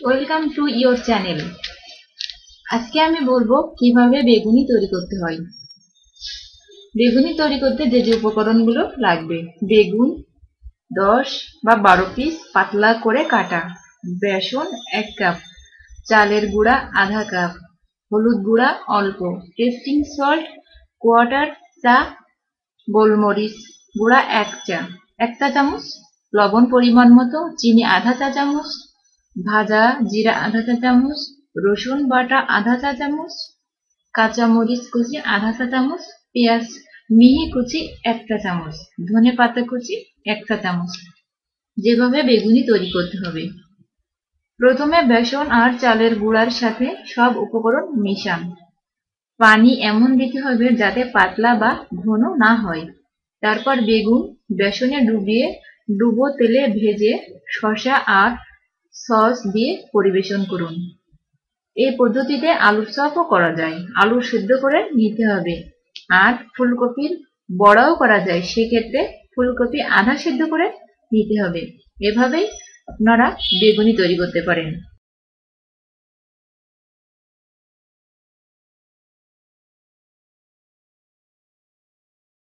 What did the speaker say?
Welcome to your channel আজকে আমি বলব কীভাবে বেগুনি তৈরি করতে হয়। বেগুনি তৈরি করতে যে যে উপকরণগুলো লাগবে। বেগুন, দশ বা বারো পিস পাতলা করে কাটা। বেসন এক কাপ চালের গুঁড়া আধা কাপ হলুদ গুঁড়া অল্প টেস্টিং সল্ট কোয়াটার চা, গোলমরিচ গুঁড়া এক চা এক চা চামচ, লবণ পরিমাণ মতো, চিনি আধা চা চামচ ভাজা জিরা আধা চা চামচ, রসুন বাটা আধা চা চামচ, কাঁচা মরিচ কুচি আধা চা চামচ, পেঁয়াজ মিহি কুচি একটা চামচ, ধনে পাতা কুচি একটা চামচ। যেভাবে বেগুনি তৈরি করতে হবে। প্রথমে বেসন আর চালের গুঁড়ার সাথে সব উপকরণ মিশান। পানি এমন দিতে হবে যাতে পাতলা বা ঘন না হয়। তারপর বেগুন বেসনে ডুবিয়ে ডুবো তেলে ভেজে শসা আর সস দিয়ে পরিবেশন করুন। এই পদ্ধতিতে আলুর চপও করা যায়। আলু সিদ্ধ করে নিতে হবে। আর ফুলকপির বড়াও করা যায়। সেক্ষেত্রে ফুলকপি আধা সিদ্ধ করে নিতে হবে। এভাবেই আপনারা বেগুনি তৈরি করতে পারেন।